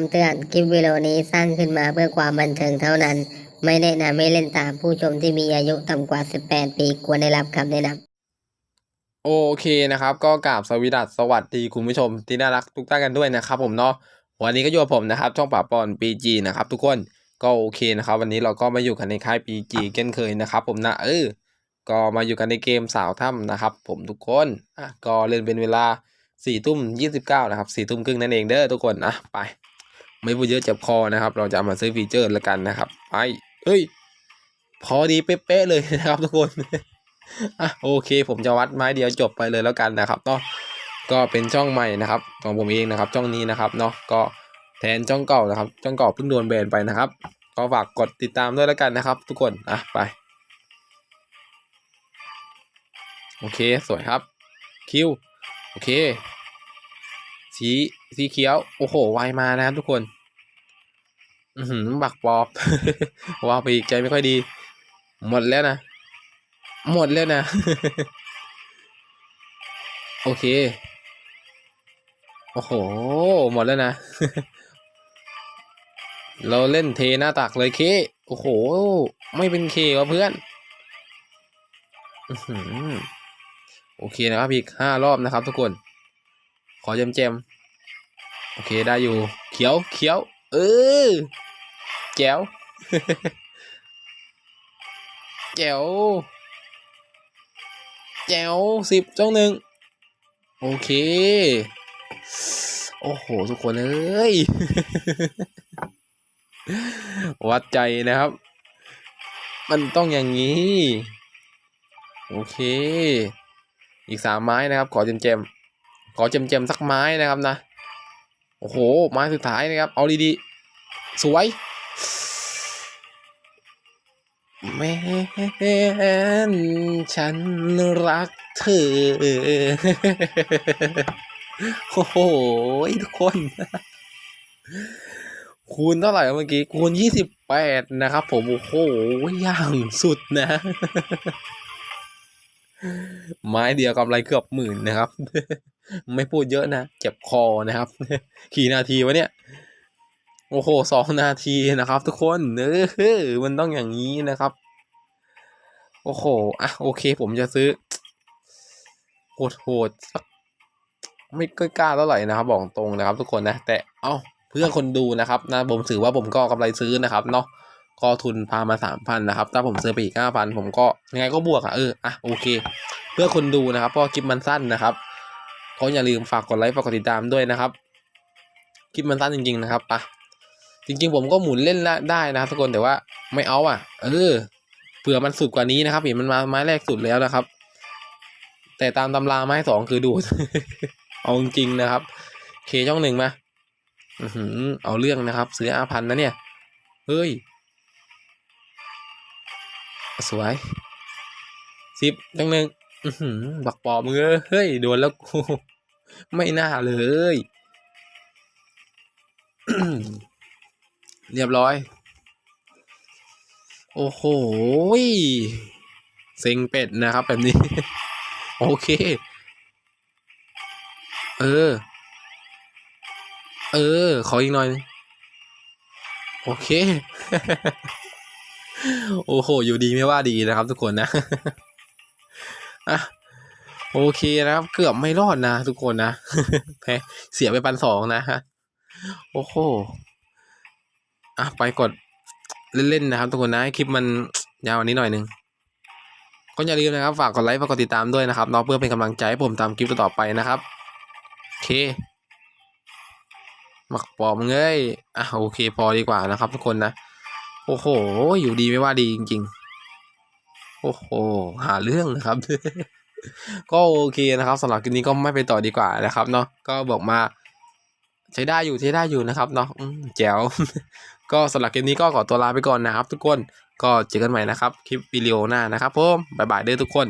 คำเตือน คลิปวิดีโอนี้สร้างขึ้นมาเพื่อความบันเทิงเท่านั้น ไม่แนะนำให้เล่นตามผู้ชมที่มีอายุต่ำกว่า 18 ปีควรได้รับคำแนะนำโอเคนะครับ ก็กราบสวสดัสสวัสดีคุณผู้ชมที่น่ารักทุกท่านกันด้วยนะครับ ผมเนาะวันนี้ก็อยู่กับผมนะครับ ช่องป่าปอนปีจีนะครับ ทุกคนก็โอเคนะครับ วันนี้เราก็มาอยู่กันในค่ายปีจีเช่นเคยนะครับ ผมนะเออก็มาอยู่กันในเกมสาวถ้ำนะครับ ผมทุกคนอะก็เล่นเป็นเวลาสี่ทุ่มยี่สิบเก้านะครับสี่ทุ่มครึ่งนั่นเองเด้อทุกคนอะไป ไม่พูดเยอะเจ็บคอนะครับ เราจะเอามาซื้อฟีเจอร์แล้วกันนะครับไปเฮ้ย พอดีเป๊ะเลยนะครับทุกคนอะโอเค ผมจะวัดไม้เดียวจบไปเลยแล้วกันนะครับเนาะก็เป็นช่องใหม่นะครับของผมเองนะครับ ช่องนี้นะครับเนาะก็แทนช่องเก่านะครับ ช่องเก่าเพิ่งโดนแบนไปนะครับก็ฝากกดติดตามด้วยแล้วกันนะครับ ทุกคนอะไปโอเค สวยครับคิวโอเค สีสีเขียว โอ้โห ไวมานะครับทุกคน อือหือบักปอบว่าไปอีกใจไม่ค่อยดี หมดแล้วนะ หมดแล้วนะ โอเค โอ้โห หมดแล้วนะ เราเล่นเทหน้าตักเลยเคโอ้โห ไม่เป็นเควะเพื่อนอโอเคนะครับอีกห้ารอบนะครับทุกคน ขอเจมเจมโอเคได้อยู่ เขียวเขียว เออแจ๋วแจ๋วแจ๋วสิบจ้องหนึ่งโอเค โอ้โห ทุกคนเอ้ย วัดใจนะครับ มันต้องอย่างนี้ โอเค อีกสามไม้นะครับ ขอเจมเจม ขอเจมๆสักไม้นะครับนะ โอ้โห ไม้สุดท้ายนะครับ เอาดีๆ สวยแม้นฉันรักเธอ โอ้โห ทุกคน คูณเท่าไหร่เมื่อกี้ คูณยี่สิบแปดนะครับผม โอ้โห อย่างสุดนะ ไม้เดียวกำไรเกือบหมื่นนะครับ ไม่พูดเยอะนะเจ็บคอนะครับกี่นาทีวะเนี่ยโอ้โหสองนาทีนะครับ ทุกคนเออมันต้องอย่างนี้นะครับ โอ้โหอะโอเค ผมจะซื้อโหดโหดๆสักไม่กล้าเท่าไหร่นะครับ บอกตรงนะครับ ทุกคนนะ แต่เอ้าเพื่อคนดูนะครับนะผมถือว่าผมก็กำไรซื้อนะครับเนาะก็ทุนพามาสามพันนะครับ ถ้าผมซื้อไปอีกห้าพันผมก็ยังไงก็บวกอะเอออะโอเค เพื่อคนดูนะครับเพราะคลิปมันสั้นนะครับ ก็อย่าลืมฝากกดไลค์ฝากกดติดตามด้วยนะครับคลิปมันสั้นจริง ๆ นะครับปะจริง ๆ ผมก็หมุนเล่นได้นะครับทุกคนแต่ว่าไม่เอาอะ เออเผื่อมันสุดกว่านี้นะครับเห็นมันมาไม้แรกสุดแล้วนะครับ แต่ตามตำราไม้สองคือดูด เอาจริงๆนะครับ เคช่องหนึ่งมาอือเอาเรื่องนะครับ ซื้ออาพันนะเนี่ย เฮ้ย สวยสิบช่องหนึ่ง อือหือบักปอบมือเฮ้ย โดนแล้วกูไม่น่าเลย เรียบร้อย โอ้โหเซ็งเป็ดนะครับแบบนี้ โอเค เออ เออ ขออีกหน่อย โอเค โอ้โห อยู่ดีไม่ว่าดีนะครับทุกคนนะ อะโอเคนะครับ เกือบไม่รอดนะทุกคนนะแพ้เสียไปปันสองนะฮะโอ้โหอะไปกดเล่นๆนะครับ ทุกคนนะให้คลิปมันยาววันนี้หน่อยนึงก็อย่าลืมนะครับ ฝากกดไลค์ฝากกดติดตามด้วยนะครับเนาะเพื่อเป็นกำลังใจให้ผมตามคลิปต่อไปนะครับโอเคหมักปอบมึงยอะโอเคพอดีกว่านะครับ ทุกคนนะ โอ้โห อยู่ดีไม่ว่าดีจริง ๆ โอ้โหหาเรื่องนะครับ ก็โอเคนะครับสำหรับคลิปนี้ก็ไม่ไปต่อดีกว่านะครับเนาะก็บอกมาใช้ได้อยู่ใช้ได้อยู่นะครับเนาะแจ๋วก็สำหรับคลิปนี้ก็ขอตัวลาไปก่อนนะครับ ทุกคนก็เจอกันใหม่นะครับ คลิปวิดีโอหน้านะครับผมบ๊ายบายเด้อทุกคน